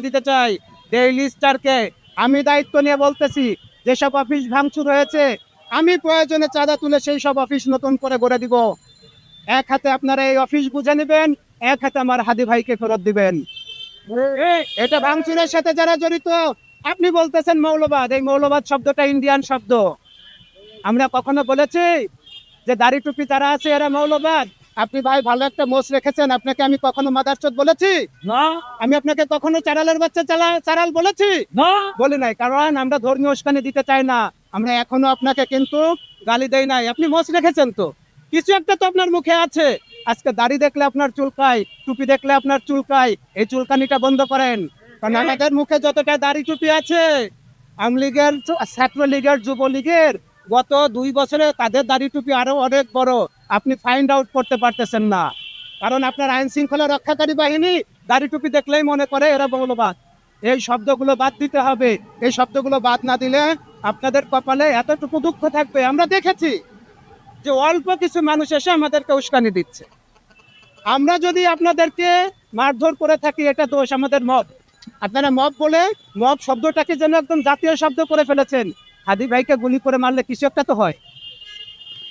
দিতে চাই। ডেইলি স্টারকে আমি দায়িত্ব নিয়ে বলতেছি, যেসব অফিস ভাঙচুর হয়েছে, আমি প্রয়োজনে চাঁদা তুলে সেই সব অফিস নতুন করে গড়ে দিব। এক হাতে আপনারা এই অফিস বুঝে নেবেন, এক হাতে আমার হাদি ভাইকে ফেরত দিবেন। এটা ভাঙচুরের সাথে যারা জড়িত, আপনি বলতেছেন মৌলবাদ, এই মৌলবাদ শব্দটা ইন্ডিয়ান শব্দ। আমরা কখনো বলেছি যে দাড়ি টুপি তারা আছে, এরা মৌলবাদ। আপনি ভাই ভালো একটা মোষ রেখেছেন আপনাকে আমি কখনো মাদারচোদ বলেছি? না। আমি আপনাকে কখনো চারালের বাচ্চা চালা চারাল বলেছি? না। বলি নাই কারণ আমরা ধর্মীয় উস্কানি দিতে চাই না আমরা এখনও আপনাকে কিন্তু গালি দেই নাই। আপনি মোষ রেখেছেন তো? কিছু একটা তো আপনার মুখে আছে। আজকে দাড়ি দেখলে আপনার চুলকায় টুপি দেখলে আপনার চুলকায় এই চুলকানিটা বন্ধ করেন। কারণ আমাদের মুখে যতটা দাড়ি টুপি আছে আওয়ামী লীগের ছাত্র লীগের যুবলীগের গত দুই বছরে তাদের দাড়ি টুপি আরও অনেক বড়। আপনি ফাইন্ড আউট করতে পারতেছেন না। কারণ আপনার আইন শৃঙ্খলা রক্ষাকারী বাহিনী দাড়ি টুপি দেখলেই মনে করে এরা মৌলবাদ। এই শব্দগুলো বাদ দিতে হবে। এই শব্দগুলো বাদ না দিলে আপনাদের কপালে এতটুকু দুঃখ থাকবে, আমরা দেখেছি যে অল্প কিছু মানুষ এসে আমাদেরকে উস্কানি দিচ্ছে। আমরা যদি আপনাদেরকে মারধর করে থাকি, এটা দোষ আমাদের মব। আপনারা মব বলে মব শব্দটাকে যেন একদম জাতীয় শব্দ করে ফেলেছেন। হাদি ভাইকে গুলি করে মারলে কিছু একটা তো হয়।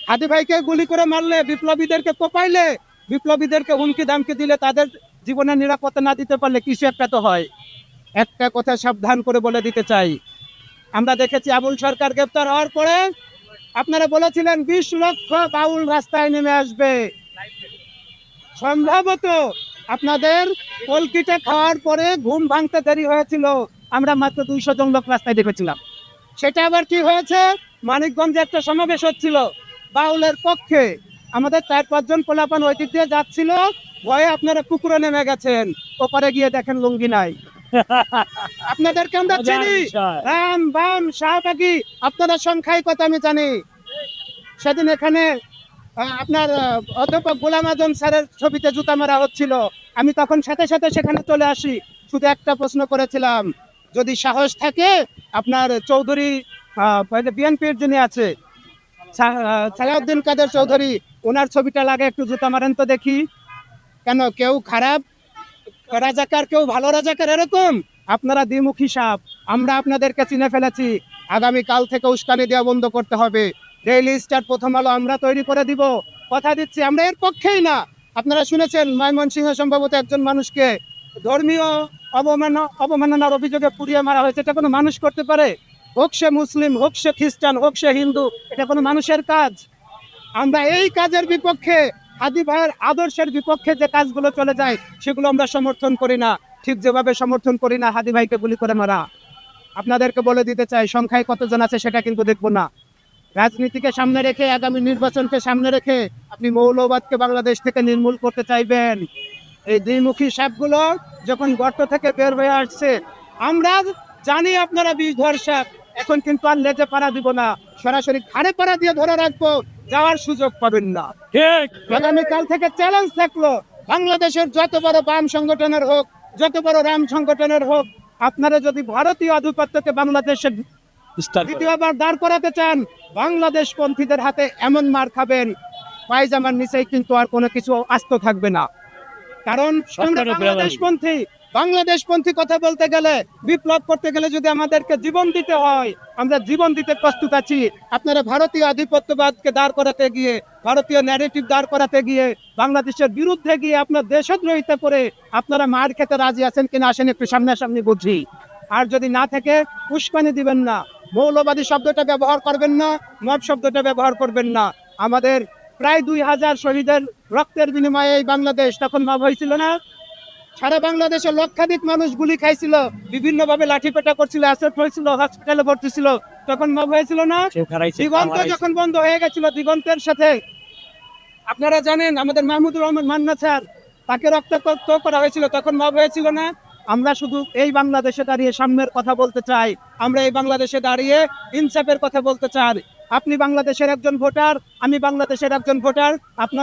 হাদি ভাইকে গুলি করে মারলে, বিপ্লবীদেরকে কোপাইলে, বিপ্লবীদেরকে হুমকি দামকে দিলে তাদের জীবনের নিরাপত্তা না দিতে পারলে কিছু একটা তো হয়? একটা কথা সাবধান করে বলে দিতে চাই। আমরা দেখেছি আবুল সরকার গ্রেপ্তার হওয়ার পরে আপনারা বলেছিলেন, বিশ লক্ষ বাউল রাস্তায় নেমে আসবে। সম্ভবত আপনাদের কলকিটা খাওয়ার পরে ঘুম ভাঙতে দেরি হয়েছিল। আমরা মাত্র দুইশো জন লোক রাস্তায় দেখেছিলাম। সেটা আবার কি হয়েছে? মানিকগঞ্জে একটা সমাবেশ হচ্ছিল। বাউলের পক্ষে। আমাদের চার পাঁচজন পোলাপান ওই দিক দিয়ে যাচ্ছিল ভয়ে আপনারা পুকুরে নেমে গেছেন। ওপারে গিয়ে দেখেন লুঙ্গি নাই। আপনাদেরকে আমরা চিনি। রাম বাম শাহবাগি আপনারা সংখ্যায় কত আমি জানি। সেদিন এখানে আপনার অধ্যাপক গোলাম আজম স্যারের ছবিতে জুতা মারা হচ্ছিল। আমি তখন সাথে সাথে সেখানে চলে আসি। শুধু একটা প্রশ্ন করেছিলাম। যদি সাহস থাকে আপনার চৌধুরী বিএনপির যিনি আছে সালাউদ্দিন কাদের চৌধুরী ওনার ছবিটা লাগে একটু জুতা মারেন তো দেখি। কেন, কেউ খারাপ? রাজাকার কেউ ভালো রাজাকার এরকম? আপনারা দ্বিমুখী সাপ। আমরা আপনাদেরকে চিনে ফেলেছি। আগামী কাল থেকে উস্কানি দেওয়া বন্ধ করতে হবে। ডেইলি স্টার প্রথম আলো আমরা তৈরি করে দিব। কথা দিচ্ছি, আমরা এর পক্ষেই না। আপনারা শুনেছেন, ময়মনসিংহ সম্ভবত একজন মানুষকে ধর্মীয় অবমান অবমাননার অভিযোগে পুড়িয়ে মারা হয়েছে। এটা কোনো মানুষ করতে পারে? হোক সে মুসলিম, হোক সে খ্রিস্টান, হোক সে হিন্দু, এটা কোনো মানুষের কাজ। আমরা এই কাজের বিপক্ষে হাদি ভাইয়ের আদর্শের বিপক্ষে যে কাজগুলো চলে যায়, সেগুলো আমরা সমর্থন করি না। ঠিক যেভাবে সমর্থন করি না হাদি ভাইকে গুলি করে মারা। আপনাদেরকে বলে দিতে চাই, সংখ্যায় কতজন আছে সেটা কিন্তু দেখব না। রাজনীতিকে সামনে রেখে, আগামী নির্বাচনকে সামনে রেখে আপনি মৌলবাদকে বাংলাদেশ থেকে নির্মূল করতে চাইবেন। এই দ্বিমুখী সাপগুলো যখন গর্ত থেকে বের হয়ে আসছে, আমরা জানি আপনারা বিষ ধর সাপ। এখন কিন্তু আর লেজে পাড়া দিব না। সরাসরি ঘাড়ে পাড়া দিয়ে ধরে রাখব যাওয়ার সুযোগ পাবেন না। ঠিক। আগামীকাল থেকে চ্যালেঞ্জ থাকল বাংলাদেশের যত বড় বাম সংগঠনের হোক যত বড় রাম সংগঠনের হোক আপনারা যদি ভারতীয় আধিপত্যকে বাংলাদেশের দ্বিতীয়বার দাঁড় করাতে চান বাংলাদেশ পন্থীদের হাতে এমন মার খাবেন পায়জামার নিচেই কিন্তু আর কোনো কিছু আস্ত থাকবে না। কারণ আমরা সরকারের বেলা- বাংলাদেশপন্থী বাংলাদেশপন্থী কথা বলতে গেলে, বিপ্লব করতে গেলে যদি আমাদেরকে জীবন দিতে হয়, আমরা জীবন দিতে প্রস্তুত আছি। আপনারা ভারতীয় আধিপত্যবাদকে দাঁড় করাতে গিয়ে, ভারতীয় ন্যারেটিভ দাঁড় করাতে গিয়ে, বাংলাদেশের বিরুদ্ধে গিয়ে আপনার দেশদ্রোহিতা করে আপনারা মার খেতে রাজি আছেন কিনা আসেন একটু সামনাসামনি বুঝি। আর যদি না থাকে, উস্কানি দিবেন না। মৌলবাদী শব্দটা ব্যবহার করবেন না, মব শব্দটা ব্যবহার করবেন না। আমাদের প্রায় দুই হাজার শহীদের রক্তের বিনিময়ে এই বাংলাদেশ তখন মব হয়েছিল না? সারা বাংলাদেশে লক্ষাধিক মানুষ গুলি খাইছিল বিভিন্ন ভাবে লাঠিপেটা করছিল অ্যাসেট হয়েছিল হসপিটালে ভর্তি ছিল তখন মব হয়েছিল না? দিগন্ত যখন বন্ধ হয়ে গেছিল দিগন্তের সাথে। আপনারা জানেন আমাদের মাহমুদুর রহমান মান্না স্যার তাকে রক্তাক্ত করা হয়েছিল তখন মব হয়েছিল না? আমরা শুধু এই বাংলাদেশে দাঁড়িয়ে সাম্যের কথা বলতে চাই। আমরা এই বাংলাদেশে দাঁড়িয়ে ইনসাফের কথা বলতে চাই। আপনি বাংলাদেশের একজন ভোটার আমি বাংলাদেশের একজন ভোটার। আপনার